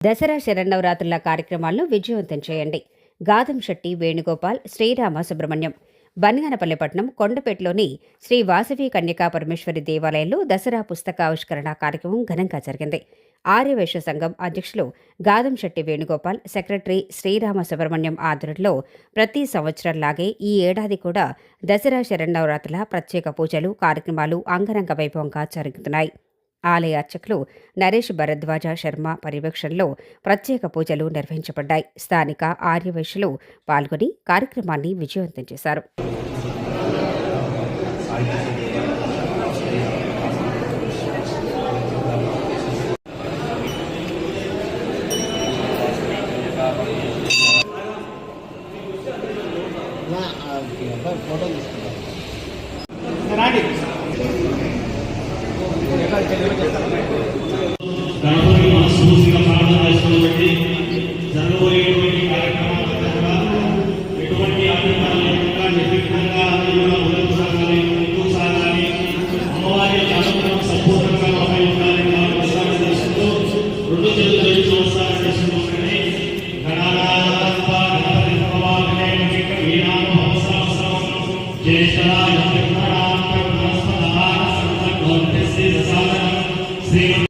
దసరా శరన్నవరాత్రుల కార్యక్రమాలను విజయవంతం చేయండి. గాదంశెట్టి వేణుగోపాల్ శ్రీరామ సుబ్రహ్మణ్యం బనగానపల్లిపట్నం కొండపేటలోని శ్రీ వాసవి కన్యకా పరమేశ్వరి దేవాలయంలో దసరా పుస్తకావిష్కరణ కార్యక్రమం ఘనంగా జరిగింది. ఆర్యవైశ్య సంఘం అధ్యక్షులు గాదంశెట్టి వేణుగోపాల్ సెక్రటరీ శ్రీరామ సుబ్రహ్మణ్యం ఆధ్వర్యంలో ప్రతి సంవత్సరంలాగే ఈ ఏడాది కూడా దసరా శరణవరాత్రుల ప్రత్యేక పూజలు కార్యక్రమాలు అంగరంగ వైభవంగా జరుగుతున్నాయి. ఆలయ అర్చకులు నరేష్ భరద్వాజ శర్మ పర్యవేక్షణలో ప్రత్యేక పూజలు నిర్వహించబడ్డాయి. స్థానిక ఆర్యవైశ్యులు పాల్గొని కార్యక్రమాన్ని విజయవంతం చేశారు. శ్రీ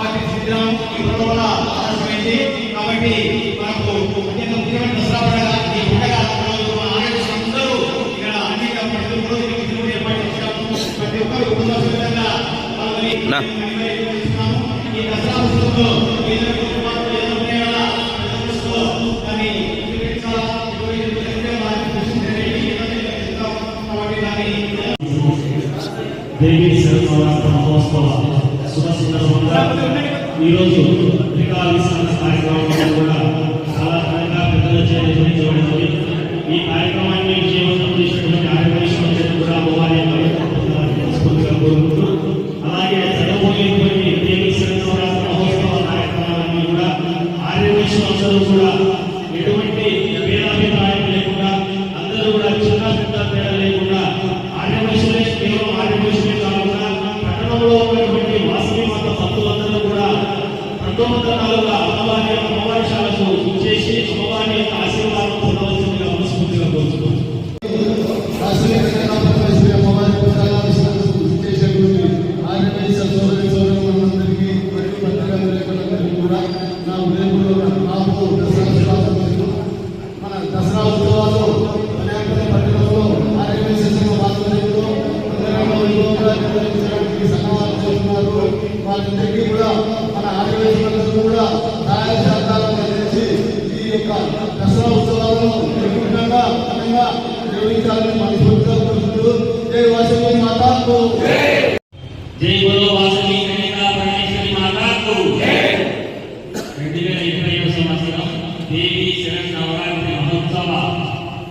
పార్టీ సిద్ధం ఈ పండుగ వల్ల ఆలస్యమైంది కాబట్టి మనకు అత్యంత ముఖ్యమైన దసరా పండుగ ఈ పండుగ అందరూ ఇక్కడ అనేక కూడా ఏర్పాటు చేశాము ప్రతి ఒక్కరు కుటుంబ సభ్యులంగా పాల్గొని నా. నిర్వహిస్తున్నాము. ఈ దసరా ఉత్సవంలో ఏదో ఉన్నాయి శుభ సందర్భంగా ఈరోజు పత్రికా విస్తరణ కూడా చాలా ఘనంగా పెద్దలు ఈ కార్యక్రమాన్ని పంతొమ్మిది అమ్మవారి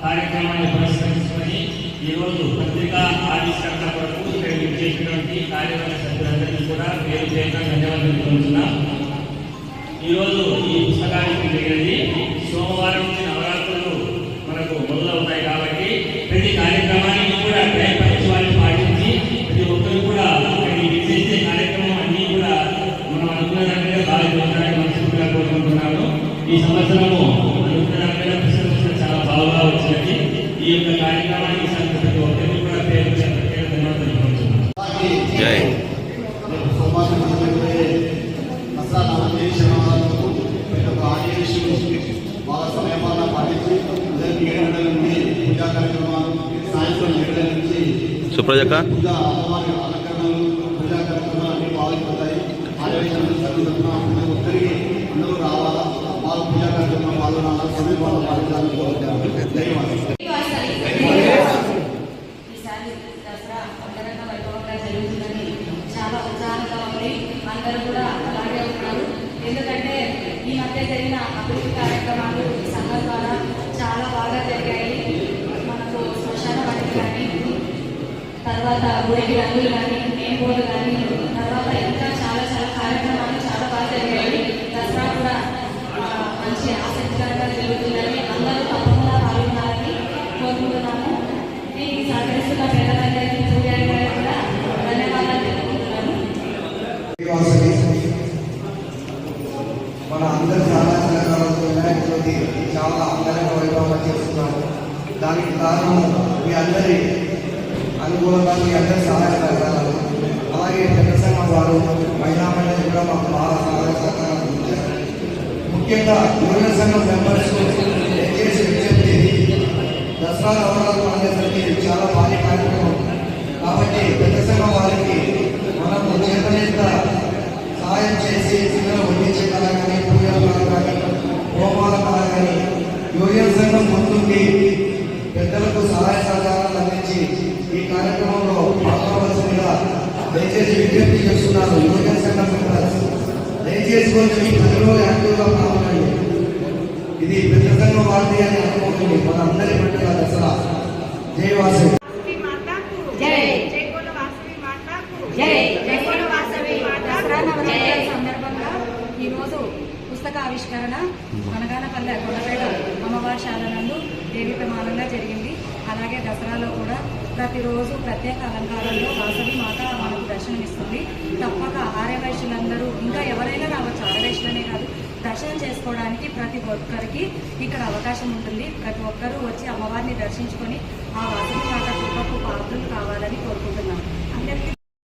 కార్యక్రమాన్ని పురస్కరించుకొని ఈరోజు పత్రికా ఆవిష్కరణ కొరకు ఇక్కడ చేసినటువంటి కార్యవర్గ సభ్యులందరికీ కూడా పేరు ధన్యవాదాలు ఈరోజు ఈ పుస్తకానికి జరిగినది సోమవారం ప్రజక. అందరూ కూడా అలాగే ఉన్నారు. ఎందుకంటే ఈ మధ్య జరిగిన అభివృద్ధి కార్యక్రమాలు ఈ సంఘం ద్వారా చాలా బాగా జరిగాయి మనకు శ్మశాన వాటికి కానీ తర్వాత గుడికి రంగులు కానీ నేమ్ కానీ తర్వాత ఇంకా చాలా చాలా కార్యక్రమాలు చాలా బాగా జరిగాయి. దసరా కూడా మంచి ఆసక్తికరంగా జరుగుతుందని అందరూ తప్పకుండా పాల్గొనాలని కోరుకుంటున్నాము. దీనికి సహకరిస్తున్న పేదలందరికీ పూజారి గారికి కూడా ధన్యవాదాలు తెలుపుకుంటున్నాను మన అందరి సహాయ సహకారాలతో వినాయక చాలా అంగరంగ వైభవంగా చేస్తున్నాము దానికి కారణం మీ అందరి అనుకూలంగా మీ అందరి సహాయ సహకారాలు అలాగే పెద్ద సంఘం వారు మహిళా మండలి కూడా మాకు బాగా సహాయ సహకారాలు ముఖ్యంగా యువజన సంఘం మెంబర్స్ దయచేసి విజ్ఞప్తి దసరా నవరాత్రులు అనేసరికి చాలా భారీ కార్యక్రమం. కాబట్టి పెద్ద సంఘం వారికి మనం చేతనేత సహాయం చేసి చిన్న వడ్డించే కళ కానీ పూజల కళ కానీ హోమాల కళ కానీ యువజన సంఘం ముందుండి పెద్దలకు సహాయ సహకారాలు అందించి ఈ కార్యక్రమంలో పాల్గొనవలసిందిగా దయచేసి విజ్ఞప్తి చేస్తున్నాను. యువజన సంఘం దయచేసి కొంచెం ఈ పనిలో యాక్టివ్గా పాల్గొనండి. ఇది పెద్ద సంఘం వారిది అని అనుకోకండి. మన అందరి పండుగ దసరా. ఈరోజు పుస్తక ఆవిష్కరణ అనగానపల్లె కొండపేట అమ్మవారి శాలనందు దేవి ప్రమాణంగా జరిగింది. అలాగే దసరాలో కూడా ప్రతిరోజు ప్రత్యేక అలంకారంలో వాసవి మాత మనకు దర్శనమిస్తుంది. తప్పక ఆర్యవైశ్యులందరూ ఇంకా ఎవరైనా రావచ్చు ఆర్యవైశ్యులనే కాదు దర్శనం చేసుకోవడానికి ప్రతి ఒక్కరికి ఇక్కడ అవకాశం ఉంటుంది. ప్రతి ఒక్కరూ వచ్చి అమ్మవారిని దర్శించుకొని ఆ వాసవి మాత కృపకు పాత్రలు కావాలని కోరుకుంటున్నాను అందరికీ